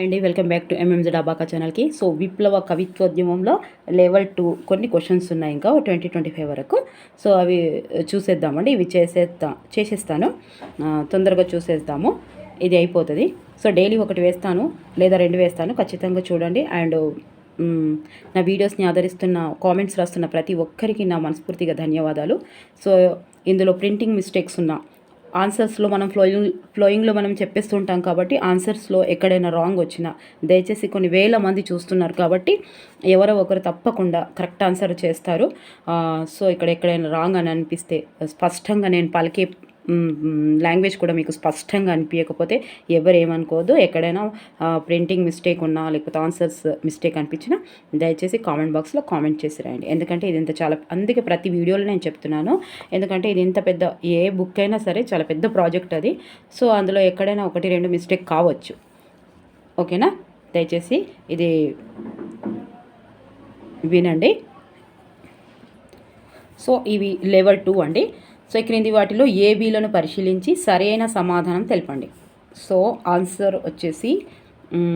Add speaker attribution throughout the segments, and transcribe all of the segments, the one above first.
Speaker 1: అండి welcome back to MMG డాబాకా ఛానల్కి. సో విప్లవ కవిత్వోద్యమంలో లెవెల్ టూ కొన్ని క్వశ్చన్స్ ఉన్నాయి ఇంకా ట్వంటీ ట్వంటీ ఫైవ్ వరకు. సో అవి చూసేద్దామండి ఇవి చేసేద్దా చేసేస్తాను. తొందరగా చూసేద్దాము. ఇది అయిపోతుంది. సో డైలీ ఒకటి వేస్తాను లేదా రెండు వేస్తాను ఖచ్చితంగా చూడండి. అండ్ నా వీడియోస్ని ఆదరిస్తున్న కామెంట్స్ రాస్తున్న ప్రతి ఒక్కరికి నా మనస్ఫూర్తిగా ధన్యవాదాలు. సో ఇందులో ప్రింటింగ్ మిస్టేక్స్ ఉన్నా ఆన్సర్స్లో మనం ఫ్లోయింగ్ ఫ్లోయింగ్లో మనం చెప్పేస్తుంటాం కాబట్టి ఆన్సర్స్లో ఎక్కడైనా రాంగ్ వచ్చినా దయచేసి కొన్ని వేల మంది చూస్తున్నారు కాబట్టి ఎవరో ఒకరు తప్పకుండా కరెక్ట్ ఆన్సర్ చేస్తారు. సో ఇక్కడ ఎక్కడైనా రాంగ్ అని అనిపిస్తే స్పష్టంగా నేను పలికే లాంగ్వేజ్ కూడా మీకు స్పష్టంగా అనిపించకపోతే ఎవరు ఏమనుకోవద్దు ఎక్కడైనా ప్రింటింగ్ మిస్టేక్ ఉన్నా లేకపోతే ఆన్సర్స్ మిస్టేక్ అనిపించినా దయచేసి కామెంట్ బాక్స్లో కామెంట్ చేసి రాయండి. ఎందుకంటే ఇది ఇంత చాలా అందుకే ప్రతి వీడియోలో నేను చెప్తున్నాను. ఎందుకంటే ఇది ఇంత పెద్ద ఏ బుక్ అయినా సరే చాలా పెద్ద ప్రాజెక్ట్ అది. సో అందులో ఎక్కడైనా ఒకటి రెండు మిస్టేక్ కావచ్చు. ఓకేనా? దయచేసి ఇది వినండి. సో ఇవి లెవెల్ టూ అండి. సో క్రింది వాటిలో ఏబీలను పరిశీలించి సరైన సమాధానం తెలపండి. సో ఆన్సర్ వచ్చేసి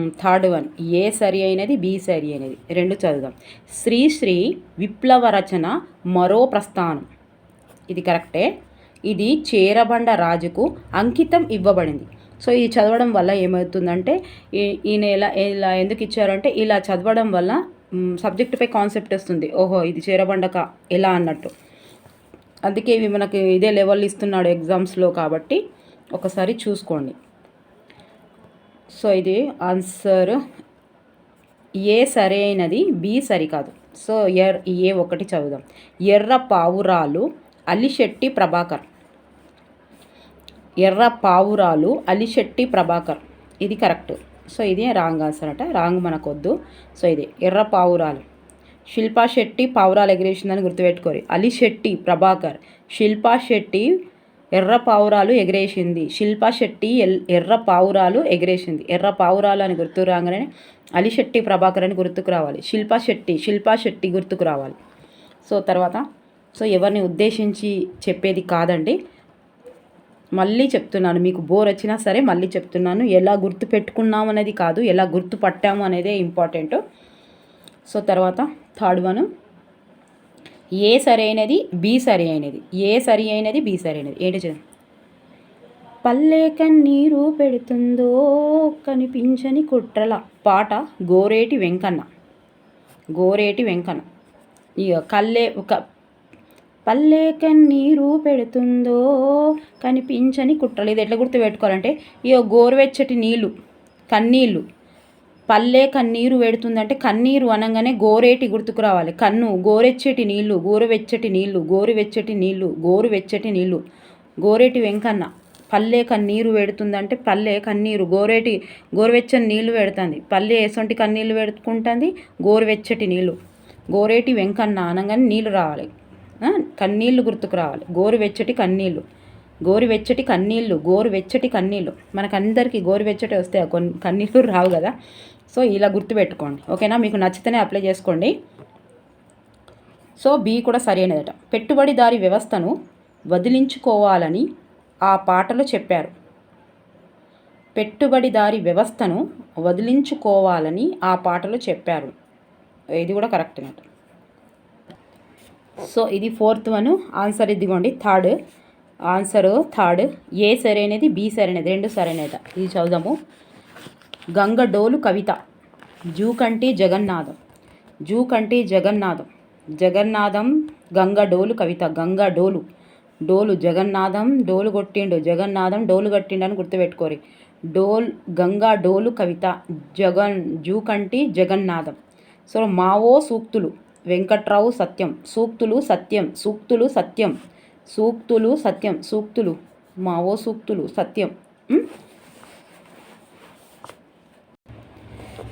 Speaker 1: థర్డ్ వన్. ఏ సరి అయినది బి సరి అయినది. రెండు చదువుదాం. శ్రీశ్రీ విప్లవ రచన మరో ప్రస్థానం. ఇది కరెక్టే. ఇది చేరబండ రాజుకు అంకితం ఇవ్వబడింది. సో ఇది చదవడం వల్ల ఏమవుతుందంటే ఈ- ఈయన ఎలా ఇలా ఎందుకు ఇచ్చారంటే ఇలా చదవడం వల్ల సబ్జెక్టుపై కాన్సెప్ట్ వస్తుంది. ఓహో ఇది చేరబండక ఎలా అన్నట్టు. అందుకే ఇవి మనకి ఇదే లెవెల్ ఇస్తున్నాడు ఎగ్జామ్స్లో కాబట్టి ఒకసారి చూసుకోండి. సో ఇది ఆన్సర్ ఏ సరైనది బి సరికాదు సో ఎర్ ఏ ఒకటి చదువుదాం. ఎర్ర పావురాలు అలిశెట్టి ప్రభాకర్. ఎర్ర పావురాలు అలిశెట్టి ప్రభాకర్. ఇది కరెక్ట్ సో ఇది రాంగ్ ఆన్సర్ అట. రాంగ్ మనకొద్దు. సో ఇది ఎర్ర పావురాలు. శిల్పా శెట్టి పావురాలు ఎగిరేసిందని గుర్తుపెట్టుకోరు. అలిశెట్టి ప్రభాకర్. శిల్పా శెట్టి ఎర్ర పావురాలు ఎగిరేసింది. శిల్పా శెట్టి ఎర్ర పావురాలు ఎగిరేసింది. ఎర్ర పావురాలు అని గుర్తు రాగానే అలిశెట్టి ప్రభాకర్ అని గుర్తుకు రావాలి. శిల్పా శెట్టి శిల్పా శెట్టి గుర్తుకు రావాలి. సో తర్వాత సో ఎవరిని ఉద్దేశించి చెప్పేది కాదండి. మళ్ళీ చెప్తున్నాను మీకు బోర్ వచ్చినా సరే మళ్ళీ చెప్తున్నాను. ఎలా గుర్తు పెట్టుకున్నాం అనేది కాదు ఎలా గుర్తు పట్టాము అనేదే ఇంపార్టెంట్. సో తర్వాత థర్డ్ వన్. ఏ సరి అయినది బి సరి అయినది ఏ సరి అయినది బి సరి అయినది ఏంటి చదువు పల్లె కన్నీరు పెడుతుందో కనిపించని కుట్రల పాట గోరేటి వెంకన్న. గోరేటి వెంకన్న. ఇక కల్లే ఒక పల్లె కన్నీరు పెడుతుందో కనిపించని కుట్రలు. ఇది ఎట్లా గుర్తుపెట్టుకోవాలంటే ఇక గోరువెచ్చటి నీళ్ళు కన్నీళ్ళు పల్లె కన్నీరు పెడుతుందంటే కన్నీరు అనగానే గోరేటి గుర్తుకు రావాలి. కన్ను గోరెచ్చటి నీళ్ళు గోరువెచ్చటి నీళ్ళు గోరువెచ్చటి నీళ్ళు గోరువెచ్చటి నీళ్ళు గోరేటి వెంకన్న పల్లె కన్నీరు పెడుతుందంటే పల్లె కన్నీరు గోరేటి గోరువెచ్చని నీళ్ళు పెడుతుంది పల్లె ఎసొంటి కన్నీళ్ళు పెడుకుంటుంది గోరువెచ్చటి నీళ్ళు గోరేటి వెంకన్న అనగానే నీళ్ళు రావాలి. కన్నీళ్ళు కన్నీళ్ళు గుర్తుకు రావాలి. గోరువెచ్చటి కన్నీళ్ళు గోరువెచ్చటి కన్నీళ్ళు గోరువెచ్చటి కన్నీళ్ళు మనకందరికీ గోరువెచ్చటి వస్తే కొన్ని కన్నీళ్ళు రావు కదా. సో ఇలా గుర్తుపెట్టుకోండి. ఓకేనా? మీకు నచ్చితేనే అప్లై చేసుకోండి. సో బి కూడా సరైనదట పెట్టుబడిదారి వ్యవస్థను వదిలించుకోవాలని ఆ పాటలో చెప్పారు. పెట్టుబడిదారి వ్యవస్థను వదిలించుకోవాలని ఆ పాటలో చెప్పారు. ఇది కూడా కరెక్ట్ అన్నట్టు సో ఇది ఫోర్త్ వన్ ఆన్సర్ ఇదిగోండి. థర్డ్ ఆన్సర్ థర్డ్ ఏ సరైనది బి సరైనది రెండు సరైనది ఇది చదుదాము గంగడోలు కవిత. జూకంటి జగన్నాథం. జూకంటి జగన్నాథం. జగన్నాథం గంగడోలు కవిత. గంగడోలు. డోలు జగన్నాథం డోలు కొట్టిండు. జగన్నాథం డోలు కట్టిండు అని గుర్తుపెట్టుకోరి. డోల్ గంగా డోలు కవిత జగన్ జూకంటి జగన్నాథం. సో మావో సూక్తులు. వెంకట్రావు సత్యం. సూక్తులు సత్యం. సూక్తులు సత్యం. సూక్తులు సత్యం. సూక్తులు. మావో సూక్తులు సత్యం.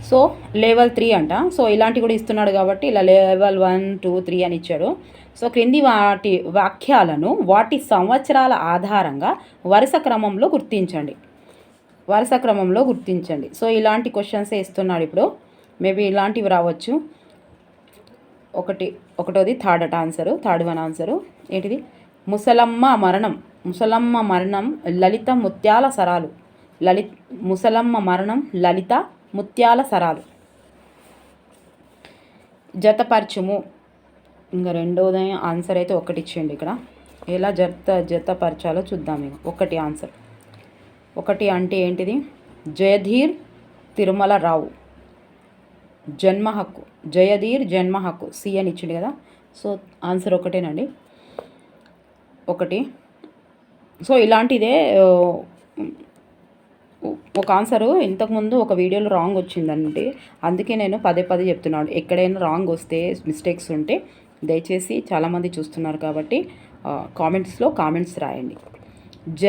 Speaker 1: సో లెవెల్ త్రీ అంట. సో ఇలాంటివి కూడా ఇస్తున్నాడు కాబట్టి ఇలా లెవెల్ వన్ టూ త్రీ అని ఇచ్చాడు. సో క్రింది వాటి వాక్యాలను వాటి సంవత్సరాల ఆధారంగా వరుస క్రమంలో గుర్తించండి. వరుస క్రమంలో గుర్తించండి. సో ఇలాంటి క్వశ్చన్సే ఇస్తున్నాడు ఇప్పుడు. మేబీ ఇలాంటివి రావచ్చు. ఒకటి ఒకటోది థర్డ్ అట్ ఆన్సరు థర్డ్ వన్ ఆన్సరు ఏంటిది? ముసలమ్మ మరణం ముసలమ్మ మరణం లలిత ముత్యాల సరాలు. లలిత్ ముసలమ్మ మరణం లలిత ముత్యాల సరాలు. జతపరచుము. ఇంకా రెండోది ఆన్సర్ అయితే ఒకటి ఇచ్చేయండి ఇక్కడ. ఎలా జత జతపరచాలో చూద్దాం ఇక ఒకటి ఆన్సర్. ఒకటి అంటే ఏంటిది? జయధీర్ తిరుమల రావు. జన్మ హక్కు. జయధీర్ జన్మ హక్కు. సి అని ఇచ్చిండు కదా. సో ఆన్సర్ ఒకటేనండి. ఒకటి. సో ఇలాంటిదే ఒక ఆన్సరు ఇంతకుముందు ఒక వీడియోలో రాంగ్ వచ్చిందండి. అందుకే నేను పదే పదే చెప్తున్నాను. ఎక్కడైనా రాంగ్ వస్తే మిస్టేక్స్ ఉంటే దయచేసి చాలామంది చూస్తున్నారు కాబట్టి కామెంట్స్లో కామెంట్స్ రాయండి. జ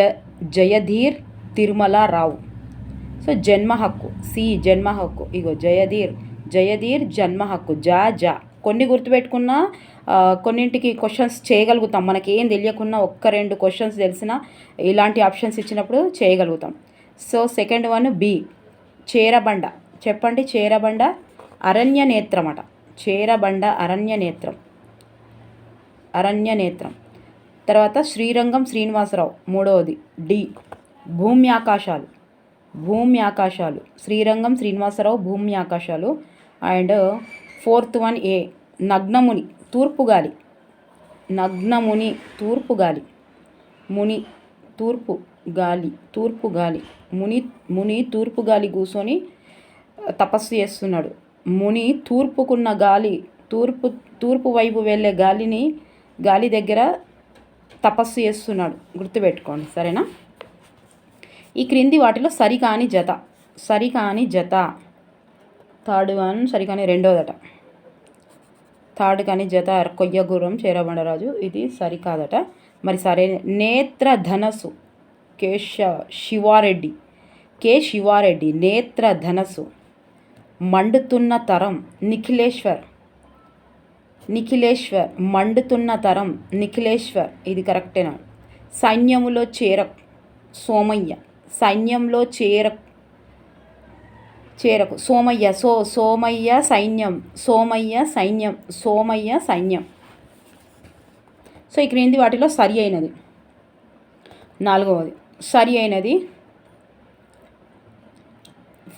Speaker 1: జయధీర్ తిరుమల రావు. సో జన్మ హక్కు. సి జన్మ హక్కు. ఇగో జయధీర్. జయధీర్ జన్మ హక్కు. జా జా. కొన్ని గుర్తుపెట్టుకున్నా కొన్నింటికి క్వశ్చన్స్ చేయగలుగుతాం. మనకి ఏం తెలియకున్నా ఒక్క రెండు క్వశ్చన్స్ తెలిసినా ఇలాంటి ఆప్షన్స్ ఇచ్చినప్పుడు చేయగలుగుతాం. So second one B Cherabanda. చెప్పండి చేరబండ అరణ్య నేత్రం అట. చేరబండ అరణ్య నేత్రం. అరణ్య నేత్రం. తర్వాత శ్రీరంగం శ్రీనివాసరావు మూడవది డి భూమి ఆకాశాలు. భూమి ఆకాశాలు. శ్రీరంగం శ్రీనివాసరావు భూమి ఆకాశాలు. And fourth one A Nagnamuni తూర్పు గాలి. నగ్నముని తూర్పు గాలి. ముని తూర్పు గాలి తూర్పు గాలి. ముని ముని తూర్పు గాలి కూర్చొని తపస్సు చేస్తున్నాడు. ముని తూర్పుకున్న గాలి తూర్పు తూర్పు వైపు వెళ్ళే గాలిని గాలి దగ్గర తపస్సు చేస్తున్నాడు. గుర్తుపెట్టుకోండి సరేనా? ఈ క్రింది వాటిలో సరికాని జత సరికాని జత. థర్డ్ వన్ సరికాని రెండోదట. థర్డ్ కాని జత కొయ్యగురం చేరబండరాజు ఇది సరికాదట. మరి సరే నేత్ర ధనస్సు కేశ శివారెడ్డి కే శివారెడ్డి నేత్ర ధనస్సు మండుతున్న తరం నిఖిలేశ్వర్ నిఖిలేశ్వర్ మండుతున్న తరం నిఖిలేశ్వర్ ఇది కరెక్టేనా? సైన్యములో చేర సోమయ్య సైన్యంలో చేర చేరకు సోమయ్య సో సోమయ్య సైన్యం సోమయ్య సైన్యం సోమయ్య సైన్యం. సో ఈ క్రింది వాటిలో సరి అయినది. నాలుగవది. సరి అయినది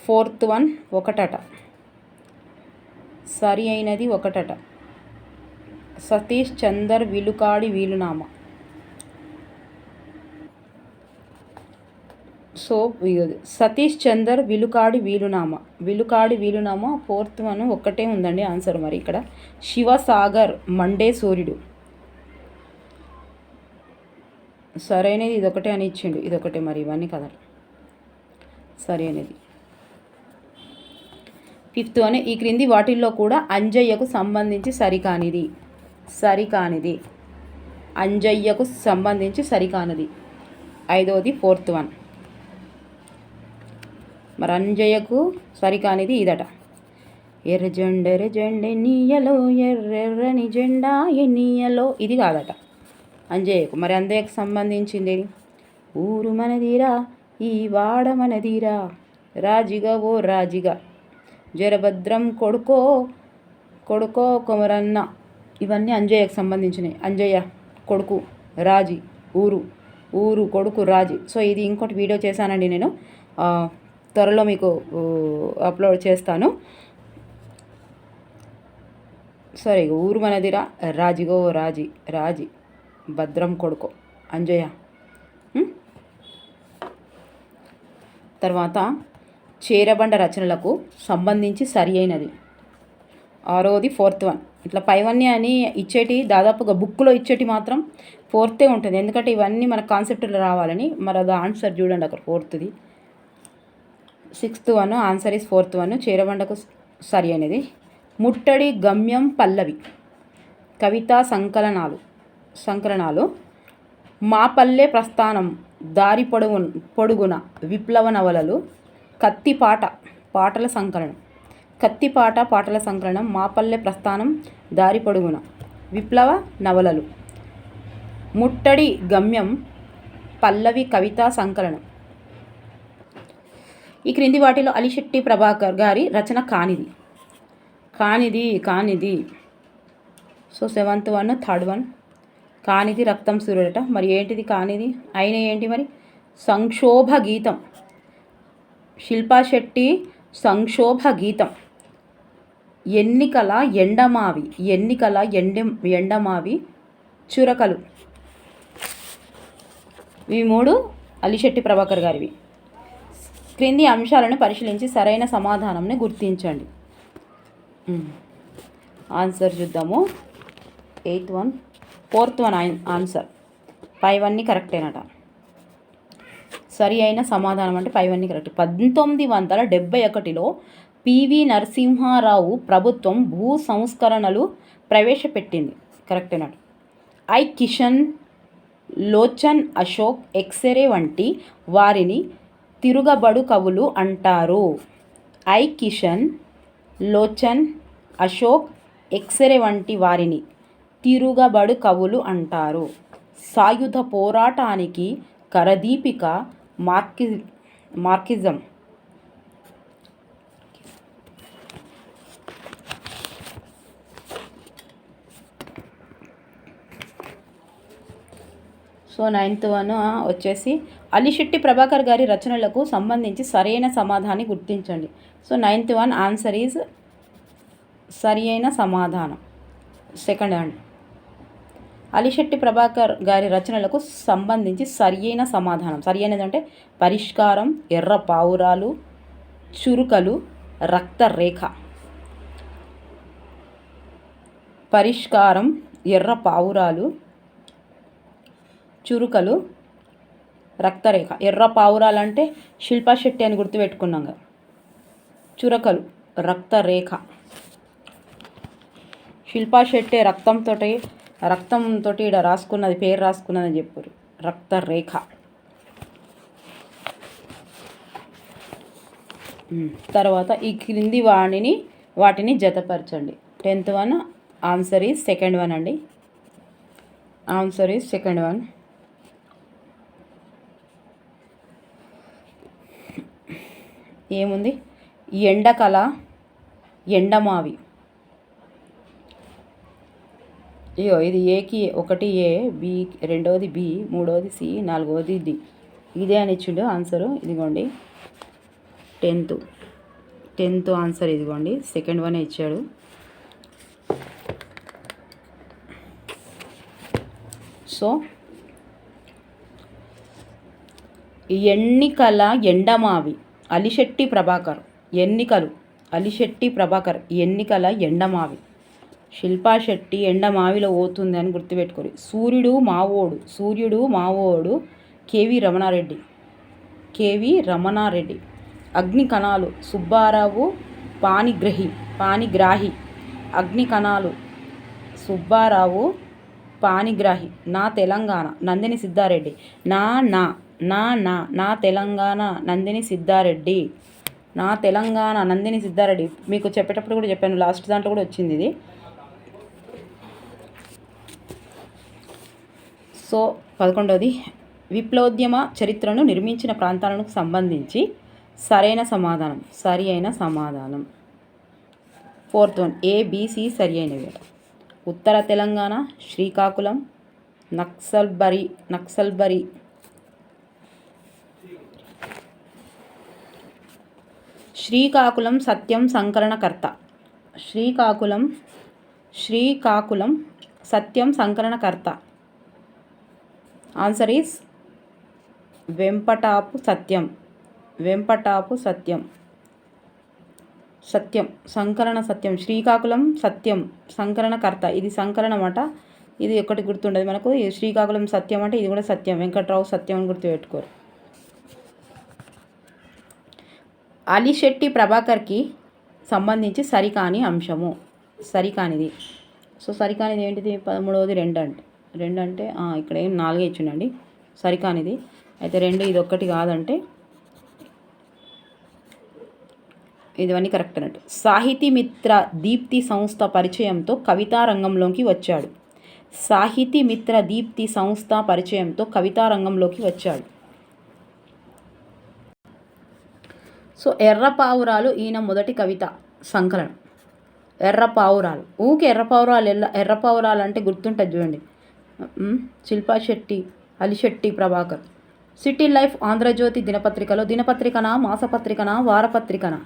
Speaker 1: ఫోర్త్ వన్ ఒకటట. సరి అయినది ఒకటట. సతీష్ చందర్ విలుకాడి వీలునామా. సో ఇది సతీష్ చందర్ విలుకాడి వీలునామా. విలుకాడి వీలునామా ఫోర్త్ వన్ ఒక్కటే ఉందండి ఆన్సర్ మరి ఇక్కడ. శివసాగర్ మండే సూర్యుడు. సరైనది ఇదొకటే అని ఇచ్చిండు. ఇదొకటే మరి ఇవన్నీ కదా సరే అనేది ఫిఫ్త్ అని ఈ క్రింది వాటిల్లో కూడా అంజయ్యకు సంబంధించి సరికానిది. సరికానిది. అంజయ్యకు సంబంధించి సరికానిది. ఐదవది ఫోర్త్ వన్. మరి అంజయ్యకు సరికానిది ఇదట. ఎర్ర జెండ ఎర్ర నీయలో ఎర్రెర్రని జెండా ఎన్నియలో ఇది కాదట. అంజయ్యకు మరి అంజయ్యకు సంబంధించింది ఊరు మనదిరా ఈ వాడ మనదిరా. రాజిగా ఓ రాజిగా. జరభద్రం కొడుకో కొడుకో కొమరన్న. ఇవన్నీ అంజయ్యకు సంబంధించినవి అంజయ్య కొడుకు రాజీ ఊరు ఊరు కొడుకు రాజీ. సో ఇది ఇంకోటి వీడియో చేశానండి నేను. త్వరలో మీకు అప్లోడ్ చేస్తాను. సరే ఊరు మనదిరా రాజిగో రాజీ రాజీ. భద్రం కొడుకు. అంజయ్య. తర్వాత చేరబండ రచనలకు సంబంధించి సరి అయినది. ఆరోది ఫోర్త్ వన్. ఇట్లా పైవన్నీ అని ఇచ్చేటి దాదాపుగా బుక్లో ఇచ్చేటి మాత్రం ఫోర్తే ఉంటుంది. ఎందుకంటే ఇవన్నీ మన కాన్సెప్ట్లో రావాలని మరి అది ఆన్సర్ చూడండి అక్కడ ఫోర్త్ది. Sixth one answer is fourth one. చేరబండకు సరి అనేది ముట్టడి గమ్యం పల్లవి. కవితా సంకలనాలు. సంకలనాలు. మా పల్లె ప్రస్థానం దారి పొడుగు పొడుగున విప్లవ నవలలు కత్తిపాట పాటల సంకలనం. కత్తిపాట పాటల సంకలనం మా పల్లె ప్రస్థానం దారి పొడుగున విప్లవ నవలలు ముట్టడి గమ్యం పల్లవి కవితా సంకలనం. ఈ క్రింది వాటిలో అలిశెట్టి ప్రభాకర్ గారి రచన కానిది. కానిది కానిది. So seventh one third one. కానిది రక్తం సూర్యుడట మరి ఏంటిది కానిది? అయిన ఏంటి మరి? సంక్షోభ గీతం. శిల్పా శెట్టి సంక్షోభ గీతం. ఎన్నికల ఎండమావి ఎన్నికల ఎండ ఎండమావి చురకలు. ఇవి మూడు అలిశెట్టి ప్రభాకర్ గారివి. క్రింది అంశాలను పరిశీలించి సరైన సమాధానంని గుర్తించండి. ఆన్సర్ చూద్దాము. Eighth one. Fourth one answer. పైవన్నీ కరెక్టేనట సరి అయిన సమాధానం అంటే పైవన్నీ కరెక్ట్. పంతొమ్మిది వందల డెబ్బై ఒకటిలో పివి నరసింహారావు ప్రభుత్వం భూ సంస్కరణలు ప్రవేశపెట్టింది. కరెక్టేనట ఐ కిషన్ లోచన్ అశోక్ ఎక్సరే వంటి వారిని తిరుగబడు కవులు అంటారు. ఐ కిషన్ లోచన్ అశోక్ ఎక్సరే వంటి వారిని తిరుగబడు కవులు అంటారు. సాయుధ పోరాటానికి కరదీపిక మార్కి మార్కిజం. సో నైన్త్ వన్ వచ్చేసి అలిశెట్టి ప్రభాకర్ గారి రచనలకు సంబంధించి సరైన సమాధానాన్ని గుర్తించండి. So ninth one answer is సరి అయిన సమాధానం. సెకండ్ అండ్ అలిశెట్టి ప్రభాకర్ గారి రచనలకు సంబంధించి సరి అయిన సమాధానం. సరియైనది అంటే పరిష్కారం ఎర్ర పావురాలు చురుకలు రక్తరేఖ. పరిష్కారం ఎర్ర పావురాలు చురుకలు రక్తరేఖ. ఎర్ర పావురాలు అంటే శిల్పా శెట్టి అని గుర్తుపెట్టుకున్నాం కదా చురకలు రక్తరేఖ. శిల్పా శెట్టి రక్తంతో రక్తంతో ఇక్కడ రాసుకున్నది పేరు రాసుకున్నది అని చెప్పారు. రక్తరేఖ. రేఖ తర్వాత ఈ క్రింది వాణిని వాటిని జతపరచండి. Tenth one answer is second one అండి. Answer is second one. ఏముంది? ఎండకల ఎండమావి. అయ్యో ఇది ఏకి ఒకటి ఏ బి రెండవది బి మూడవది సి నాలుగవది డి ఇదే అని ఇచ్చిండు ఆన్సరు ఇదిగోండి. టెన్త్ టెన్త్ ఆన్సర్ ఇదిగోండి. సెకండ్ వన్ ఇచ్చాడు. సో ఎన్నికల ఎండమావి అలిశెట్టి ప్రభాకర్. ఎన్నికలు. అలిశెట్టి ప్రభాకర్ ఎన్నికల ఎండమావి. శిల్పా శెట్టి ఎండమావిలో పోతుంది అని గుర్తుపెట్టుకోరు. సూర్యుడు మావోడు సూర్యుడు మావోడు కేవి రమణారెడ్డి. కేవి రమణారెడ్డి. అగ్ని కణాలు సుబ్బారావు పానిగ్రహి పానిగ్రాహి అగ్ని కణాలు సుబ్బారావు పానిగ్రాహి నా తెలంగాణ నందిని సిద్ధారెడ్డి. నా నా నా నా నా తెలంగాణ నందిని సిద్ధారెడ్డి. నా తెలంగాణ నందిని సిద్ధారెడ్డి. మీకు చెప్పేటప్పుడు కూడా చెప్పాను లాస్ట్ దాంట్లో కూడా వచ్చింది ఇది. సో పదకొండవది విప్లవోద్యమ చరిత్రను నిర్మించిన ప్రాంతాలకు సంబంధించి సరైన సమాధానం సరి అయిన సమాధానం. ఫోర్త్ వన్ ఏబిసి సరి అయినవి. ఉత్తర తెలంగాణ శ్రీకాకుళం నక్సల్బరి నక్సల్బరి. శ్రీకాకుళం సత్యం సంకలనకర్త శ్రీకాకుళం శ్రీకాకుళం సత్యం సంకలనకర్త ఆన్సర్ ఈస్ వెంపటాపు సత్యం వెంపటాపు సత్యం సత్యం సంకలన సత్యం శ్రీకాకుళం సత్యం సంకలనకర్త ఇది సంకలనం అట ఇది ఒకటి గుర్తుండదు మనకు. శ్రీకాకుళం సత్యం అంటే ఇది కూడా సత్యం వెంకట్రావు సత్యం అని గుర్తుపెట్టుకోరు. అలిశెట్టి ప్రభాకర్కి సంబంధించి సరికాని అంశము సరికానిది సో సరికానిది ఏంటిది? పదమూడవది రెండు అంటే రెండు అంటే ఇక్కడ ఏం నాలుగే ఇచ్చిండండి. సరికానిది. అయితే రెండు ఇది ఒక్కటి కాదంటే ఇదివన్నీ కరెక్ట్ అన్నట్టు. సాహితీ మిత్ర దీప్తి సంస్థ పరిచయంతో కవితా రంగంలోకి వచ్చాడు. సాహితీ మిత్ర దీప్తి సంస్థ పరిచయంతో కవితా రంగంలోకి వచ్చాడు. సో ఎర్రపావురాలు ఈయన మొదటి కవిత సంకలనం. ఎర్రపావురాలు. ఊకి ఎర్రపావురాలు ఎర్ర ఎల్ల ఎర్రపావురాలు అంటే గుర్తుంటుంది చూడండి. శిల్పా శెట్టి అలిశెట్టి ప్రభాకర్. సిటీ లైఫ్ ఆంధ్రజ్యోతి దినపత్రికలో దినపత్రికనా మాసపత్రికనా వారపత్రికనా?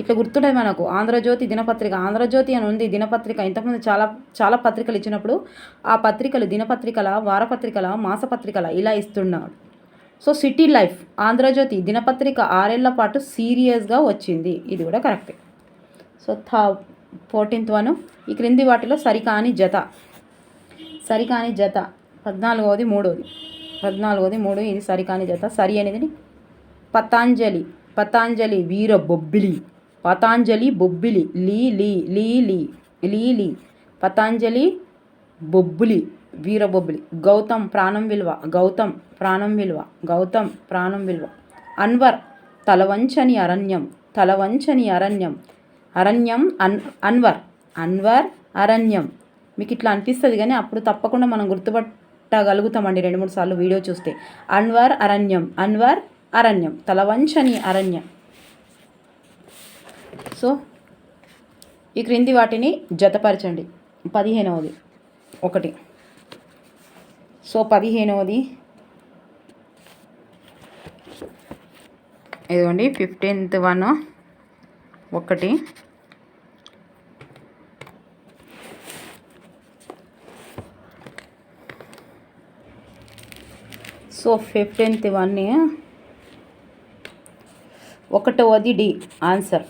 Speaker 1: ఇట్లా గుర్తుండేది మనకు. ఆంధ్రజ్యోతి దినపత్రిక ఆంధ్రజ్యోతి అని ఉంది దినపత్రిక. ఇంతకుముందు చాలా చాలా పత్రికలు ఇచ్చినప్పుడు ఆ పత్రికలు దినపత్రికల వారపత్రికల మాసపత్రికల ఇలా ఇస్తున్నాడు. సో సిటీ లైఫ్ ఆంధ్రజ్యోతి దినపత్రిక ఆరేళ్ళ పాటు సీరియస్గా వచ్చింది. ఇది కూడా కరెక్టే. సో థా ఫోర్టీన్త్ వన్. ఈ క్రింది వాటిలో సరికాని జత. సరికాని జత. పద్నాలుగవది మూడోది. పద్నాలుగోది మూడు ఇది సరికాని జత. సరి అనేది పతాంజలి. పతాంజలి వీర బొబ్బిలి. పతాంజలి బొబ్బిలి. లీ లీ లీ లీ. లీ లీ. పతాంజలి బొబ్బులి. వీర బొబ్బిలి. గౌతమ్ ప్రాణం విలువ. గౌతమ్ ప్రాణం విలువ. గౌతమ్ ప్రాణం విలువ. అన్వర్ తలవంచని అరణ్యం. తలవంచని అరణ్యం. అరణ్యం అన్ అన్వర్. అన్వర్ అరణ్యం. మీకు ఇట్లా అనిపిస్తుంది కానీ అప్పుడు తప్పకుండా మనం గుర్తుపట్టగలుగుతామండి రెండు మూడు సార్లు వీడియో చూస్తే. అన్వర్ అరణ్యం. అన్వర్ అరణ్యం. తలవంచని అరణ్యం. సో ఈ క్రింది వాటిని జతపరచండి. పదిహేనవది. ఒకటి. సో పదిహేనవది. ఇదిగోండి ఫిఫ్టీన్త్ వన్. ఒకటి. So fifteenth one ఒకటవది D answer.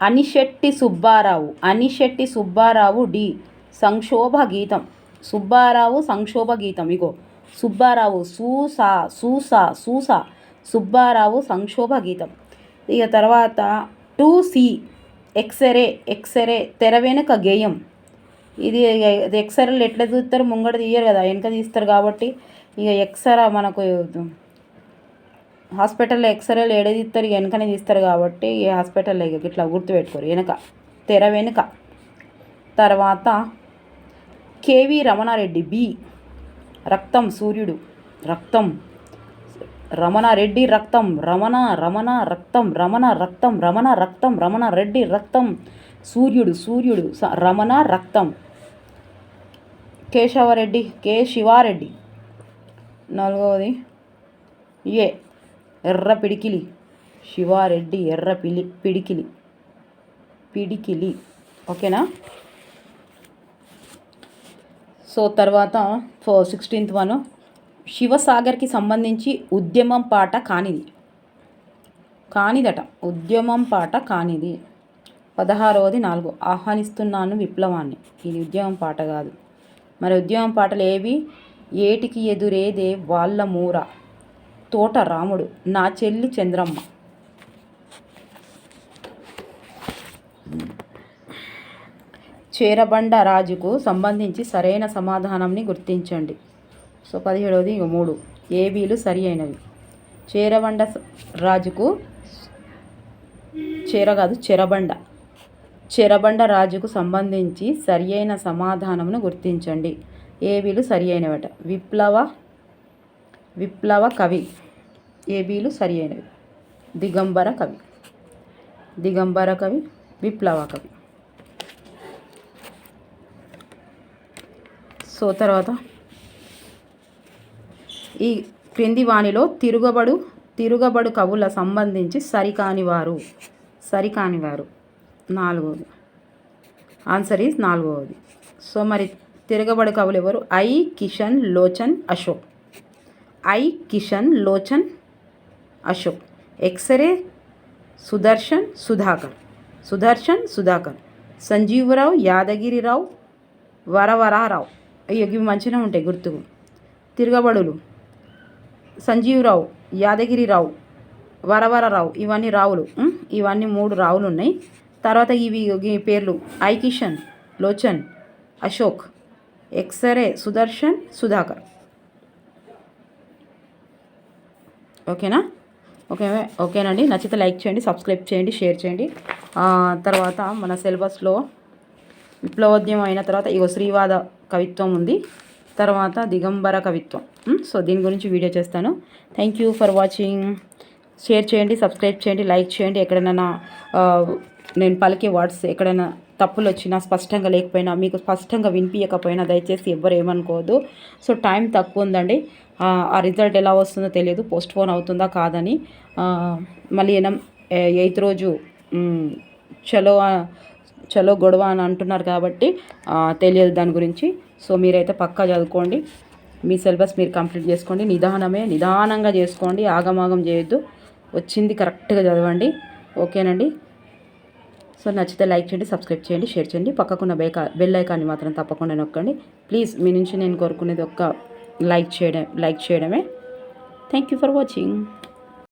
Speaker 1: Anisetti Subbarao Anisetti Subbarao D సంక్షోభ గీతం. సుబ్బారావు సంక్షోభ గీతం ఇగో. సుబ్బారావు సూసా సూసా సూసా సుబ్బారావు సంక్షోభ గీతం. ఇక తర్వాత టూ సి ఎక్స్రే ఎక్స్రే తెర వెనుక గేయం. ఇది ఎక్స్రేలు ఎట్లా చూస్తారు ముంగట తీయరు కదా వెనక తీస్తారు కాబట్టి. ఇక ఎక్స్రా మనకు హాస్పిటల్లో ఎక్స్రేలు ఏడ తీస్తారు? వెనకనే తీస్తారు కాబట్టి ఈ హాస్పిటల్లో ఇక ఇట్లా గుర్తుపెట్టుకోరు. వెనక తెర వెనుక. తర్వాత కేవి రమణారెడ్డి బి. రక్తం సూర్యుడు రక్తం రమణారెడ్డి రక్తం రమణ రమణ రక్తం రమణ రక్తం రమణ రక్తం రమణ రెడ్డి రక్తం సూర్యుడు సూర్యుడు రమణ రక్తం. కేశవరెడ్డి కే. శివారెడ్డి. నాలుగవది. ఏ ఎర్ర పిడికిలి. శివారెడ్డి ఎర్ర పిలి పిడికిలి. పిడికిలి. ఓకేనా? సో తర్వాత ఫో సిక్స్టీన్త్ వన్. శివసాగర్కి సంబంధించి ఉద్యమం పాట కానిది. కానిదట. ఉద్యమం పాట కానిది. పదహారవది నాలుగు. ఆహ్వానిస్తున్నాను విప్లవాన్ని. ఇది ఉద్యమం పాట కాదు. మరి ఉద్యమం పాటలు ఏవి? ఏటికి ఎదురేదే వాళ్ళ మూర? తోట రాముడు నా చెల్లి చంద్రమ్మ. చేరబండ రాజుకు సంబంధించి సరైన సమాధానంని గుర్తించండి. సో పదిహేడవది ఇక మూడు. ఏబీలు సరి అయినవి. చేరబండ రాజుకు చేర కాదు చెరబండ. చెరబండ రాజుకు సంబంధించి సరి అయిన సమాధానమును గుర్తించండి. ఏబీలు సరి అయినవట విప్లవ విప్లవ కవి. ఏబీలు సరి అయినవి దిగంబర కవి. దిగంబర కవి విప్లవ కవి. సో తర్వాత ఈ క్రింది వాణిలో తిరుగబడు తిరుగబడు కవుల సంబంధించి సరికానివారు. సరికానివారు. నాలుగవది. ఆన్సర్ ఈజ్ నాలుగవది. సో మరి తిరగబడు కవులు ఎవరు? ఐ కిషన్ లోచన్ అశోక్. ఐ కిషన్ లోచన్ అశోక్. ఎక్స్రే సుదర్శన్ సుధాకర్. సుదర్శన్ సుధాకర్. సంజీవరావు యాదగిరిరావు వరవరారావు. అయ్యో ఇవి మంచిగా ఉంటాయి గుర్తుకు. తిరగబడులు. సంజీవరావు యాదగిరిరావు వరవరరావు. ఇవన్నీ రావులు. ఇవన్నీ మూడు రావులు ఉన్నాయి. తర్వాత ఇవి పేర్లు. ఐ కిషన్ లోచన్ అశోక్. ఎక్స్రే సుదర్శన్ సుధాకర్ ఓకేనా ఓకే ఓకేనండి నచ్చితే లైక్ చేయండి సబ్స్క్రైబ్ చేయండి షేర్ చేయండి. తర్వాత మన సిలబస్లో విప్లవోద్యమం అయిన తర్వాత ఇగో శ్రీవాద కవిత్వం ఉంది. తర్వాత దిగంబర కవిత్వం. సో దీని గురించి వీడియో చేస్తాను. Thank you for watching share చేయండి సబ్స్క్రైబ్ చేయండి లైక్ చేయండి. ఎక్కడైనా నేను పలికే వర్డ్స్ ఎక్కడైనా తప్పులు వచ్చినా స్పష్టంగా లేకపోయినా మీకు స్పష్టంగా వినిపించకపోయినా దయచేసి ఎవ్వరు ఏమనుకోవద్దు. సో టైం తక్కువ ఉందండి ఆ రిజల్ట్ ఎలా వస్తుందో తెలియదు. పోస్ట్ పోన్ అవుతుందా కాదని. మళ్ళీ ఎనం ఎయిత్ రోజు చలో చలో గొడవ అని అంటున్నారు కాబట్టి తెలియదు దాని గురించి. సో మీరైతే పక్కా చదువుకోండి. మీ సిలబస్ మీరు కంప్లీట్ చేసుకోండి. నిదానమే నిదానంగా చేసుకోండి. ఆగమాగం చేయొద్దు. వచ్చింది కరెక్ట్గా చదవండి. ఓకేనండి? సో నచ్చితే లైక్ చేయండి సబ్స్క్రైబ్ చేయండి షేర్ చేయండి. పక్కకున్న బెల్ బెల్ ఐకాన్ని మాత్రం తప్పకుండా నొక్కండి. ప్లీజ్ మీ నుంచి నేను కోరుకునేది ఒక్క లైక్ చేయడం లైక్ చేయడమే. Thank you for watching